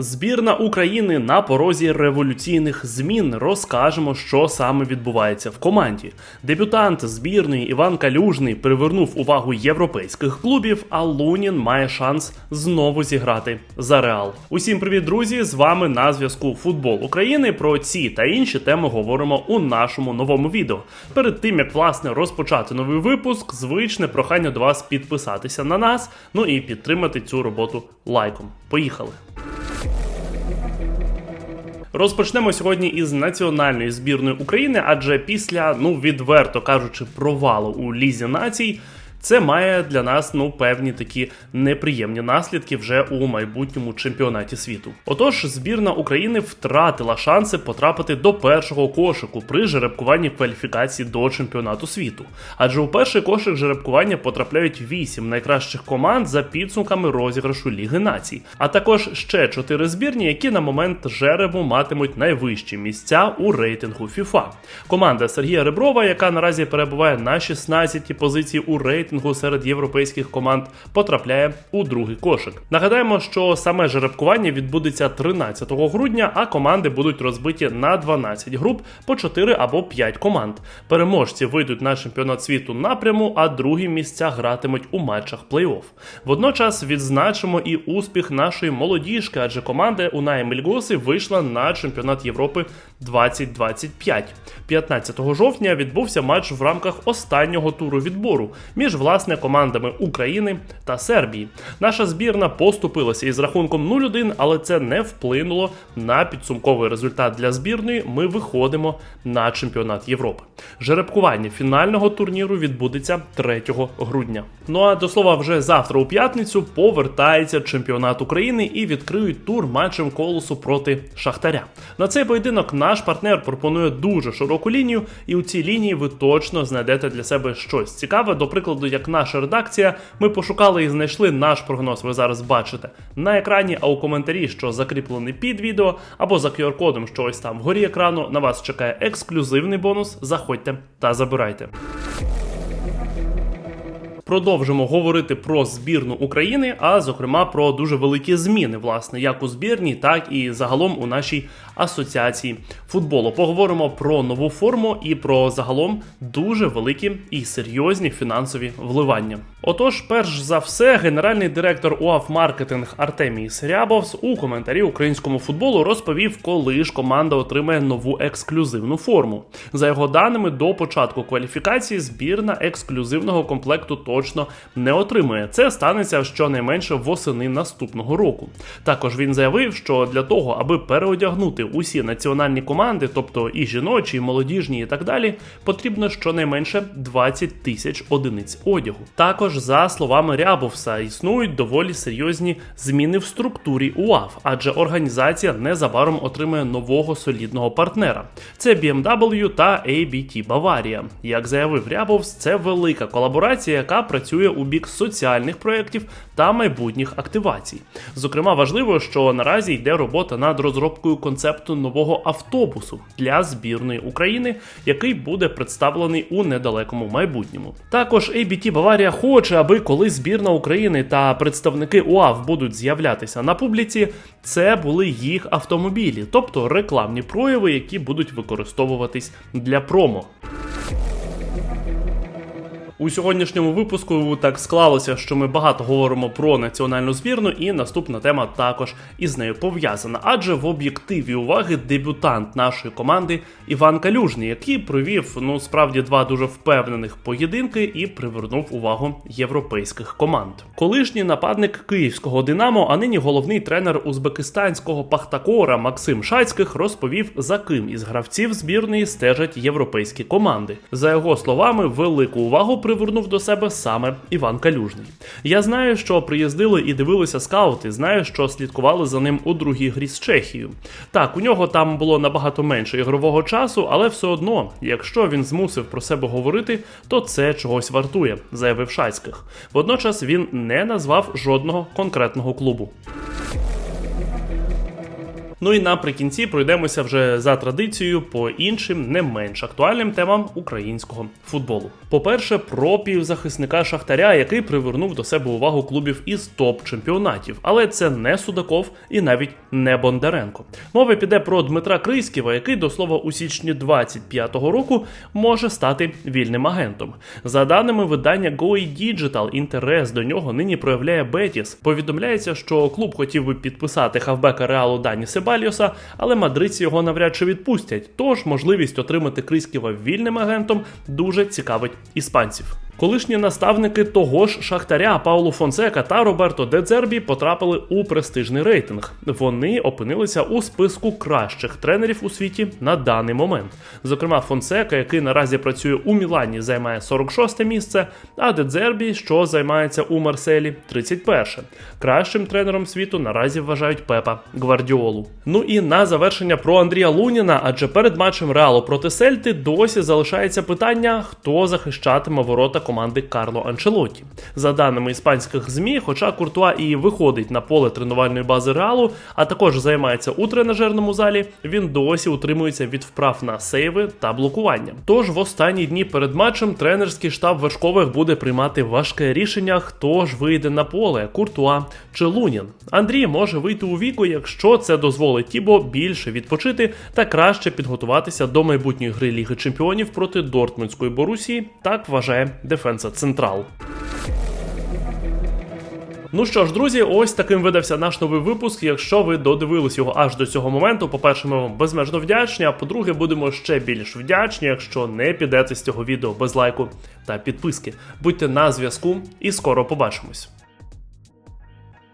Збірна України на порозі революційних змін розкажемо, що саме відбувається в команді. Дебютант збірної Іван Калюжний привернув увагу європейських клубів, а Лунін має шанс знову зіграти за Реал. Усім привіт, друзі! З вами на зв'язку Футбол України. Про ці та інші теми говоримо у нашому новому відео. Перед тим як власне розпочати новий випуск, звичне прохання до вас підписатися на нас, ну і підтримати цю роботу лайком. Поїхали! Розпочнемо сьогодні із національної збірної України, адже після, ну відверто кажучи, провалу у лізі націй. Це має для нас ну певні такі неприємні наслідки вже у майбутньому чемпіонаті світу. Отож, збірна України втратила шанси потрапити до першого кошику при жеребкуванні кваліфікації до чемпіонату світу. Адже у перший кошик жеребкування потрапляють вісім найкращих команд за підсумками розіграшу Ліги націй, а також ще чотири збірні, які на момент жеребу матимуть найвищі місця у рейтингу FIFA. Команда Сергія Реброва, яка наразі перебуває на 16-й позиції у рейтингу серед європейських команд, потрапляє у другий кошик. Нагадаємо, що саме жеребкування відбудеться 13 грудня, а команди будуть розбиті на 12 груп по 4 або 5 команд. Переможці вийдуть на чемпіонат світу напряму, а другі місця гратимуть у матчах плей-офф. Водночас відзначимо і успіх нашої молодіжки, адже команда Унай Мельгоси вийшла на чемпіонат Європи 2025. 15 жовтня відбувся матч в рамках останнього туру відбору між власне командами України та Сербії. Наша збірна поступилася із рахунком 0-1, але це не вплинуло на підсумковий результат для збірної. Ми виходимо на чемпіонат Європи. Жеребкування фінального турніру відбудеться 3 грудня. Ну а до слова, вже завтра у п'ятницю повертається чемпіонат України і відкриють тур матчем колосу проти Шахтаря. На цей поєдинок наш партнер пропонує дуже широку лінію, і у цій лінії ви точно знайдете для себе щось цікаве. До прикладу, як наша редакція, ми пошукали і знайшли наш прогноз. Ви зараз бачите на екрані, а у коментарі, що закріплений під відео, або за QR-кодом, що ось там вгорі екрану, на вас чекає ексклюзивний бонус. Заходьте та забирайте. Продовжимо говорити про збірну України, а зокрема про дуже великі зміни, власне, як у збірній, так і загалом у нашій асоціації футболу. Поговоримо про нову форму і про загалом дуже великі і серйозні фінансові вливання. Отож, перш за все, генеральний директор УАФ маркетинг Артемій Срябовс у коментарі українському футболу розповів, коли ж команда отримає нову ексклюзивну форму. За його даними, до початку кваліфікації збірна ексклюзивного комплекту точно не отримує. Це станеться щонайменше восени наступного року. Також він заявив, що для того, аби переодягнути усі національні команди, тобто і жіночі, і молодіжні, і так далі, потрібно щонайменше 20 тисяч одиниць одягу. Також, за словами Рябовса, існують доволі серйозні зміни в структурі УАФ, адже організація незабаром отримає нового солідного партнера. Це BMW та ABT Баварія. Як заявив Рябовс, це велика колаборація, яка працює у бік соціальних проєктів та майбутніх активацій. Зокрема, важливо, що наразі йде робота над розробкою концепту нового автобусу для збірної України, який буде представлений у недалекому майбутньому. Також ABT Баварія хоче, аби коли збірна України та представники УАВ будуть з'являтися на публіці, це були їх автомобілі, тобто рекламні прояви, які будуть використовуватись для промо. У сьогоднішньому випуску так склалося, що ми багато говоримо про національну збірну, і наступна тема також із нею пов'язана. Адже в об'єктиві уваги дебютант нашої команди Іван Калюжний, який провів ну справді два дуже впевнених поєдинки і привернув увагу європейських команд. Колишній нападник київського Динамо, а нині головний тренер узбекистанського Пахтакора Максим Шацьких розповів, за ким із гравців збірної стежать європейські команди. За його словами, велику увагу привернув до себе саме Іван Калюжний. Я знаю, що приїздили і дивилися скаути. Знаю, що слідкували за ним у другій грі з Чехією. Так, у нього там було набагато менше ігрового часу, але все одно, якщо він змусив про себе говорити, то це чогось вартує, заявив Шацьких. Водночас він не назвав жодного конкретного клубу. Ну і наприкінці пройдемося вже за традицією по іншим не менш актуальним темам українського футболу. По-перше, про півзахисника Шахтаря, який привернув до себе увагу клубів із топ-чемпіонатів, але це не Судаков і навіть не Бондаренко. Мова піде про Дмитра Крийськіва, який до слова у січні 25-го року може стати вільним агентом. За даними видання Go Digital, інтерес до нього нині проявляє Бетіс. Повідомляється, що клуб хотів би підписати хавбека реалу Дані Себальйоса, але мадридці його навряд чи відпустять. Тож можливість отримати Крийськіва вільним агентом дуже цікавить іспанців. Колишні наставники того ж Шахтаря Паулу Фонсека та Роберто Дедзербі потрапили у престижний рейтинг. Вони опинилися у списку кращих тренерів у світі на даний момент. Зокрема, Фонсека, який наразі працює у Мілані, займає 46 місце, а Дедзербі, що займається у Марселі, 31. Кращим тренером світу наразі вважають Пепа Гвардіолу. Ну і на завершення про Андрія Луніна, адже перед матчем Реалу проти Сельти досі залишається питання, хто захищатиме ворота команди Карло Анчелоті. За даними іспанських змі, хоча Куртуа і виходить на поле тренувальної бази Реалу, а також займається у тренажерному залі, він досі утримується від вправ на сейви та блокування. Тож в останні дні перед матчем тренерський штаб вершкових буде приймати важке рішення, хто ж вийде на поле Куртуа чи Лунін. Андрій може вийти у віку, якщо це дозволить Тібо більше відпочити та краще підготуватися до майбутньої гри Ліги Чемпіонів проти Дортмундської Борусії. Так вважає Дефенса Централ. Ну що ж, друзі, ось таким видався наш новий випуск. Якщо ви додивились його аж до цього моменту, по-перше, ми вам безмежно вдячні. А по-друге, будемо ще більш вдячні, якщо не підете з цього відео без лайку та підписки. Будьте на зв'язку і скоро побачимось.